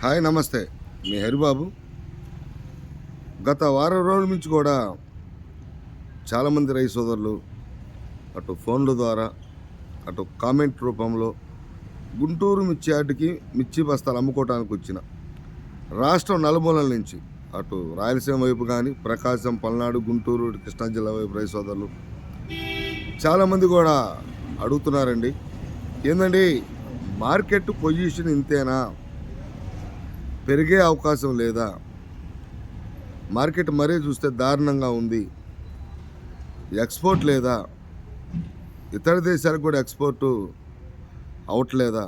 Hi నమస్తే. మీ హరిబాబు. గత వారం రోజుల నుంచి కూడా చాలామంది రైతు సోదరులు అటు ఫోన్ల ద్వారా అటు కామెంట్ రూపంలో గుంటూరు మిర్చి ఆటికి మిర్చి బస్తాలు అమ్ముకోవడానికి వచ్చిన రాష్ట్రం నలుమూలల నుంచి అటు రాయలసీమ వైపు కానీ ప్రకాశం పల్నాడు గుంటూరు కృష్ణా జిల్లా వైపు రైతు సోదరులు చాలామంది కూడా అడుగుతున్నారండి. ఏంటండి మార్కెట్ పొజిషన్ ఇంతేనా? పెరిగే అవకాశం లేదా? మార్కెట్ మరీ చూస్తే దారుణంగా ఉంది. ఎక్స్పోర్ట్ లేదా? ఇతర దేశాలకు కూడా ఎక్స్పోర్ట్ అవట్లేదా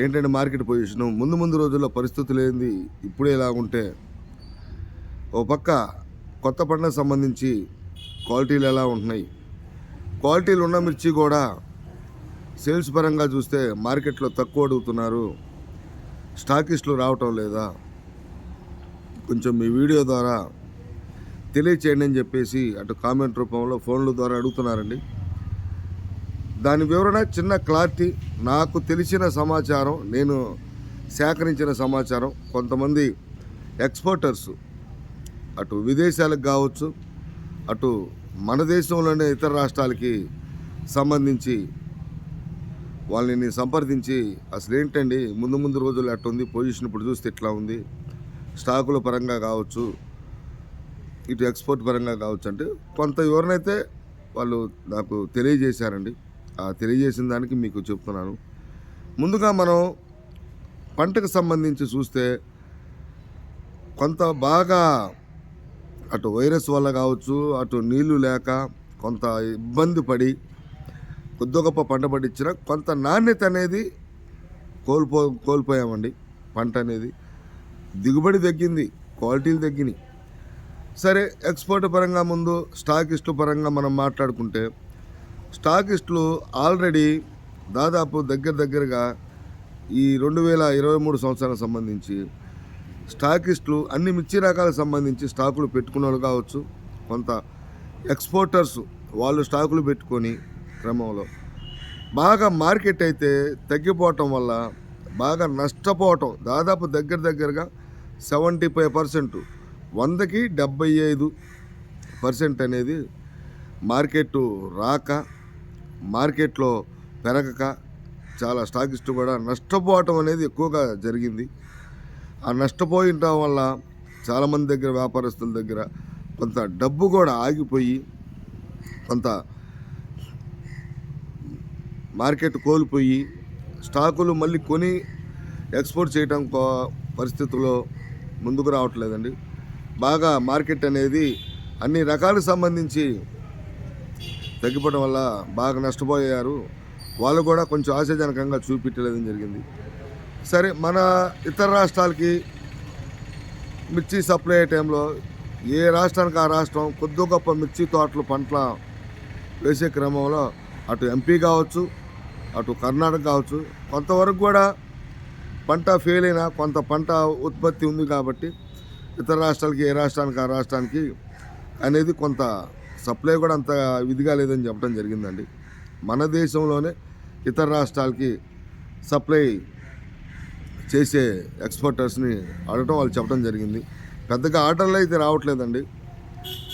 ఏంటంటే మార్కెట్ పొజిషను? ముందు ముందు రోజుల్లో పరిస్థితులు ఏంది ఇప్పుడే ఇలా ఉంటే ఓ పక్క కొత్త పంటకు సంబంధించి క్వాలిటీలు ఎలా ఉంటున్నాయి? క్వాలిటీలు ఉన్న మిర్చి కూడా సేల్స్ పరంగా చూస్తే మార్కెట్లో తక్కువ అడుగుతున్నారు. స్టాకిస్టులు రావటం లేదా? కొంచెం మీ వీడియో ద్వారా తెలియచేయండి అని చెప్పేసి అటు కామెంట్ రూపంలో ఫోన్ల ద్వారా అడుగుతున్నారండి. దాని వివరణ చిన్న క్లారిటీ నాకు తెలిసిన సమాచారం నేను సేకరించిన సమాచారం కొంతమంది ఎక్స్పోర్టర్స్ అటు విదేశాలకు కావచ్చు అటు మన దేశంలోనే ఇతర రాష్ట్రాలకి సంబంధించి వాళ్ళని సంప్రదించి అసలు ఏంటండి? ముందు ముందు రోజులు అట్లా ఉంది. పొజిషన్ ఇప్పుడు చూస్తే ఇట్లా ఉంది. స్టాకుల పరంగా కావచ్చు ఇటు ఎక్స్పోర్ట్ పరంగా కావచ్చు అంటే కొంత వివరణ వాళ్ళు నాకు తెలియజేశారండి. ఆ తెలియజేసిన దానికి మీకు చెప్తున్నాను. ముందుగా మనం పంటకు సంబంధించి చూస్తే కొంత బాగా అటు వైరస్ వల్ల కావచ్చు అటు నీళ్ళు లేక కొంత ఇబ్బంది పడి కొద్ది గొప్ప పంట పండించిన కొంత నాణ్యత అనేది కోల్పో కోల్పోయామండి పంట అనేది. దిగుబడి తగ్గింది క్వాలిటీలు తగ్గినాయి. సరే ఎక్స్పోర్ట్ పరంగా ముందు స్టాకిస్టు పరంగా మనం మాట్లాడుకుంటే స్టాకిస్టులు ఆల్రెడీ దాదాపు దగ్గర దగ్గరగా ఈ రెండు వేల ఇరవై మూడు సంవత్సరాలకు సంబంధించి స్టాకిస్టులు అన్ని మిర్చి రకాలకు సంబంధించి స్టాకులు పెట్టుకున్న వాళ్ళు కావచ్చు కొంత ఎక్స్పోర్టర్స్ వాళ్ళు స్టాకులు పెట్టుకొని క్రమంలో. బాగా మార్కెట్ అయితే తగ్గిపోవటం వల్ల బాగా నష్టపోవటం దాదాపు దగ్గర దగ్గరగా సెవెంటీ ఫైవ్ పర్సెంట్ వందకి డెబ్బై ఐదు పర్సెంట్ అనేది మార్కెట్ రాక మార్కెట్లో పెరగక చాలా స్టాకిస్ట్ కూడా నష్టపోవటం అనేది ఎక్కువగా జరిగింది. ఆ నష్టపోయి ఉండటం వల్ల చాలామంది దగ్గర వ్యాపారస్తుల దగ్గర కొంత డబ్బు కూడా ఆగిపోయి కొంత మార్కెట్ కోల్పోయి స్టాకులు మళ్ళీ కొని ఎక్స్పోర్ట్ చేయడం కో- పరిస్థితుల్లో ముందుకు రావట్లేదండి. బాగా మార్కెట్ అనేది అన్ని రకాలకు సంబంధించి తగ్గిపోవడం వల్ల బాగా నష్టపోయారు. వాళ్ళు కూడా కొంచెం ఆశాజనకంగా చూపించలేదని జరిగింది. సరే మన ఇతర రాష్ట్రాలకి మిర్చి సప్లై అయ్యే టైంలో ఏ రాష్ట్రానికి ఆ రాష్ట్రం కొద్ది గొప్ప మిర్చి తోటలు పంటల వేసే క్రమంలో అటు ఎంపీ కావచ్చు అటు కర్ణాటక కావచ్చు. కొంతవరకు కూడా పంట ఫెయిల్ అయినా కొంత పంట ఉత్పత్తి ఉంది కాబట్టి ఇతర రాష్ట్రాలకి ఏ రాష్ట్రానికి ఆ రాష్ట్రానికి అనేది కొంత సప్లై కూడా అంత విధిగా లేదని చెప్పడం జరిగిందండి. మన దేశంలోనే ఇతర రాష్ట్రాలకి సప్లై చేసే ఎక్స్పోర్టర్స్ని అడగటం వాళ్ళు చెప్పడం జరిగింది. పెద్దగా ఆర్డర్లు అయితే రావట్లేదండి.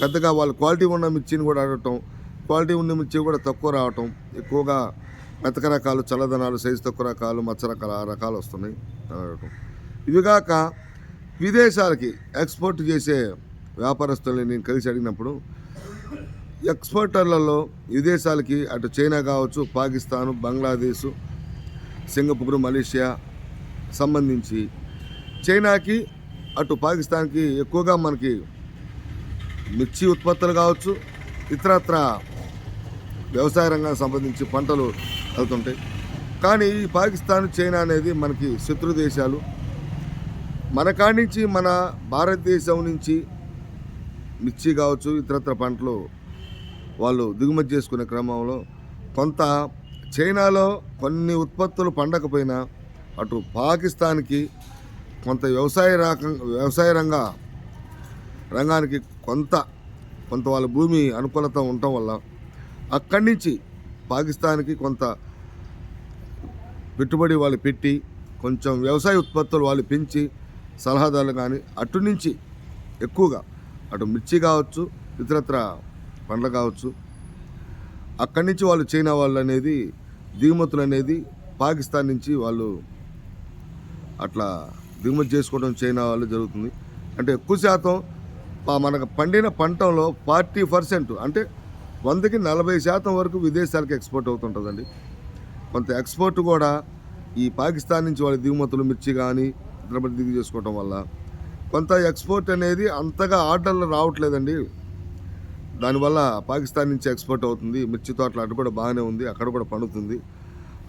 పెద్దగా వాళ్ళు క్వాలిటీ ఉన్న మిర్చిని కూడా అడగటం క్వాలిటీ ఉన్న మిర్చి కూడా తక్కువ రావటం ఎక్కువగా మెతక రకాలు చల్లదనాలు సైజు తక్కువ రకాలు మచ్చ రకాలు ఆ రకాలు వస్తున్నాయి. అడగటం ఇవిగాక విదేశాలకి ఎక్స్పోర్ట్ చేసే వ్యాపారస్తుల్ని నేను కలిసి అడిగినప్పుడు ఎక్స్పోర్టర్లలో విదేశాలకి అటు చైనా కావచ్చు పాకిస్తాన్ బంగ్లాదేశ్ సింగపూర్ మలేషియా సంబంధించి చైనాకి అటు పాకిస్తాన్కి ఎక్కువగా మనకి మిర్చి ఉత్పత్తులు కావచ్చు ఇతరత్ర వ్యవసాయ రంగానికి సంబంధించి పంటలు వెళ్తుంటాయి కానీ ఈ పాకిస్తాన్ చైనా అనేది మనకి శత్రు దేశాలు. మన కాడి నుంచి మన భారతదేశం నుంచి మిర్చి కావచ్చు ఇతరత్ర పంటలు వాళ్ళు దిగుమతి చేసుకునే క్రమంలో కొంత చైనాలో కొన్ని ఉత్పత్తులు పండకపోయినా అటు పాకిస్తాన్కి కొంత వ్యవసాయ రకం వ్యవసాయ రంగ రంగానికి కొంత కొంత వాళ్ళ భూమి అనుకూలత ఉండటం వల్ల అక్కడి నుంచి పాకిస్తాన్కి కొంత పెట్టుబడి వాళ్ళు పెట్టి కొంచెం వ్యవసాయ ఉత్పత్తులు వాళ్ళు పెంచి సలహాదారులు కానీ అటు నుంచి ఎక్కువగా అటు మిర్చి కావచ్చు ఇతరత్ర పండ్లు కావచ్చు అక్కడి నుంచి వాళ్ళు చైనా వాళ్ళు అనేది దిగుమతులు అనేది పాకిస్తాన్ నుంచి వాళ్ళు అట్లా దిగుమతి చేసుకోవడం చైనా వాళ్ళు జరుగుతుంది. అంటే ఎక్కువ శాతం మనకు పండిన పంటలో ఫార్టీ పర్సెంట్ అంటే వందకి నలభై శాతం వరకు విదేశాలకు ఎక్స్పోర్ట్ అవుతుంటుందండి. కొంత ఎక్స్పోర్ట్ కూడా ఈ పాకిస్తాన్ నుంచి వాళ్ళ దిగుమతులు మిర్చి కానీ ఇతర దిగు చేసుకోవటం వల్ల కొంత ఎక్స్పోర్ట్ అనేది అంతగా ఆర్డర్లు రావట్లేదండి. దానివల్ల పాకిస్తాన్ నుంచి ఎక్స్పోర్ట్ అవుతుంది. మిర్చి తోటలు అటు కూడా బాగానే ఉంది అక్కడ కూడా పండుతుంది.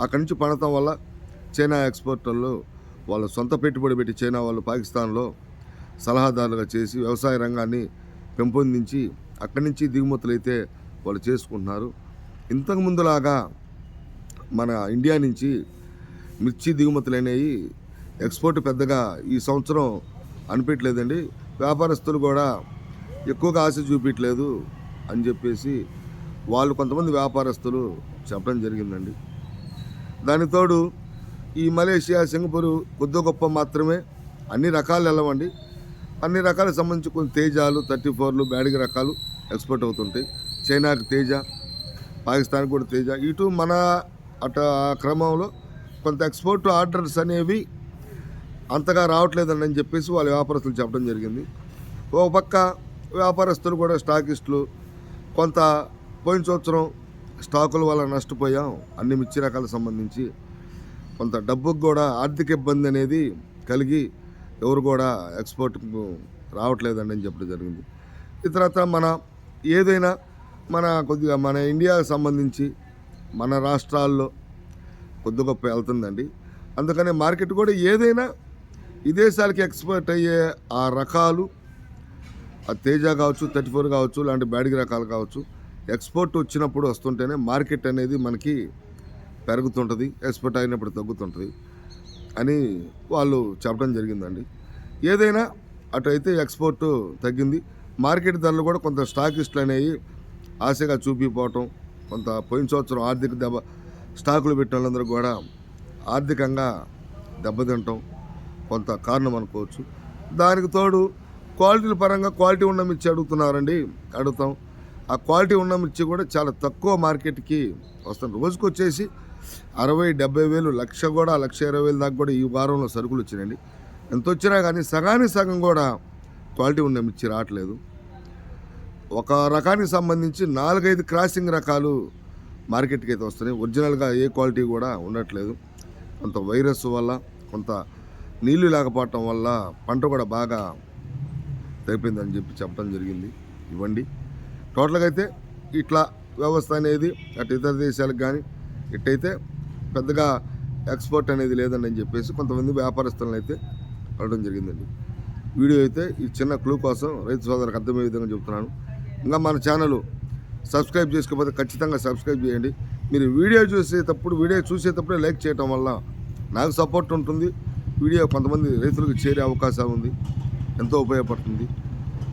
అక్కడి నుంచి పండటం వల్ల చైనా ఎక్స్పోర్టర్లు వాళ్ళ సొంత పెట్టుబడి పెట్టి చైనా వాళ్ళు పాకిస్తాన్లో సలహాదారులుగా చేసి వ్యవసాయ రంగాన్ని పెంపొందించి అక్కడి నుంచి దిగుమతులు అయితే వాళ్ళు చేసుకుంటున్నారు. ఇంతకు ముందులాగా మన ఇండియా నుంచి మిర్చి దిగుమతులు అనేవి ఎక్స్పోర్ట్ పెద్దగా ఈ సంవత్సరం అనిపించలేదండి వ్యాపారస్తులు కూడా ఎక్కువగా ఆశ చూపించలేదు అని చెప్పేసి వాళ్ళు కొంతమంది వ్యాపారస్తులు చెప్పడం జరిగిందండి. దానితోడు ఈ మలేషియా సింగపూర్ కొద్ది గొప్ప మాత్రమే. అన్ని రకాలు వెళ్ళవండి. అన్ని రకాలకు సంబంధించి కొన్ని తేజాలు థర్టీ ఫోర్లు బ్యాడిగ రకాలు ఎక్స్పోర్ట్ అవుతుంటాయి. చైనాకు తేజ పాకిస్తాన్ కూడా తేజ. ఇటు మన అట ఆ క్రమంలో కొంత ఎక్స్పోర్ట్ ఆర్డర్స్ అనేవి అంతగా రావట్లేదని అని చెప్పేసి వాళ్ళ వ్యాపారస్తులు చెప్పడం జరిగింది. ఒక పక్క వ్యాపారస్తులు కూడా స్టాకిస్టులు కొంత పోయిన సంవత్సరం స్టాకుల వల్ల నష్టపోయాం అన్ని మిర్చి రకాలకు సంబంధించి. కొంత డబ్బుకు కూడా ఆర్థిక ఇబ్బంది అనేది కలిగి ఎవరు కూడా ఎక్స్పోర్ట్కు రావట్లేదండి అని చెప్పడం జరిగింది. ఈ మన ఏదైనా మన కొద్దిగా మన ఇండియాకు సంబంధించి మన రాష్ట్రాల్లో కొద్ది గొప్ప వెళ్తుందండి. అందుకనే మార్కెట్ కూడా ఏదైనా విదేశాలకి ఎక్స్పోర్ట్ అయ్యే ఆ రకాలు ఆ తేజ కావచ్చు థర్టీ ఫోర్ కావచ్చు లాంటి బ్యాడిగి రకాలు కావచ్చు ఎక్స్పోర్ట్ వచ్చినప్పుడు వస్తుంటేనే మార్కెట్ అనేది మనకి పెరుగుతుంటుంది ఎక్స్పోర్ట్ అయినప్పుడు తగ్గుతుంటుంది అని వాళ్ళు చెప్పడం జరిగిందండి. ఏదైనా అటు అయితే ఎక్స్పోర్ట్ తగ్గింది. మార్కెట్ ధరలు కూడా కొంత స్టాకిస్ట్లు అనేవి ఆశగా చూపిపోవటం కొంత పోయిన సంవత్సరం ఆర్థిక దెబ్బ స్టాకులు పెట్టిన వాళ్ళందరూ కూడా ఆర్థికంగా దెబ్బతింటాం కొంత కారణం అనుకోవచ్చు. దానికి తోడు క్వాలిటీల పరంగా క్వాలిటీ ఉన్న మిర్చి అడుగుతున్నారండి. అడుగుతాం. ఆ క్వాలిటీ ఉన్న మిర్చి కూడా చాలా తక్కువ మార్కెట్కి వస్తుంది రోజుకు వచ్చేసి అరవై డెబ్బై వేలు లక్ష కూడా లక్ష ఇరవై వేలు దాకా కూడా ఈ వారంలో సరుకులు వచ్చినాయండి. ఎంత వచ్చినా కానీ సగానికి సగం కూడా క్వాలిటీ ఉన్న మిర్చి రావట్లేదు. ఒక రకానికి సంబంధించి నాలుగైదు క్రాసింగ్ రకాలు మార్కెట్కి అయితే వస్తున్నాయి. ఒరిజినల్గా ఏ క్వాలిటీ కూడా ఉండట్లేదు. కొంత వైరస్ వల్ల కొంత నీళ్ళు లేకపోవటం వల్ల పంట కూడా బాగా తగ్గిపోయిందని చెప్పి చెప్పడం జరిగింది. ఇవ్వండి. టోటల్గా అయితే ఇట్లా వ్యవస్థ అనేది అటు ఇతర దేశాలకు కానీ ఇట్టయితే పెద్దగా ఎక్స్పోర్ట్ అనేది లేదని అని చెప్పేసి కొంతమంది వ్యాపారస్తులను అయితే అడగడం జరిగిందండి. వీడియో అయితే ఈ చిన్న క్లూ కోసం రైతు సోదరులకు అర్థమయ్యే విధంగా చెప్తున్నాను. ఇంకా మన ఛానల్ సబ్స్క్రైబ్ చేసుకోకపోతే ఖచ్చితంగా సబ్స్క్రైబ్ చేయండి. మీరు వీడియో చూసేటప్పుడు వీడియో చూసేటప్పుడే లైక్ చేయటం వల్ల నాకు సపోర్ట్ ఉంటుంది. వీడియో కొంతమంది రైతులకు చేరే అవకాశం ఉంది. ఎంతో ఉపయోగపడుతుంది.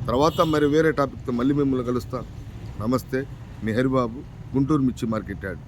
తర్వాత మరి వేరే టాపిక్తో మళ్ళీ మిమ్మల్ని కలుస్తాను. నమస్తే. మీ హరిబాబు గుంటూరు మిర్చి మార్కెట్ యాడ్.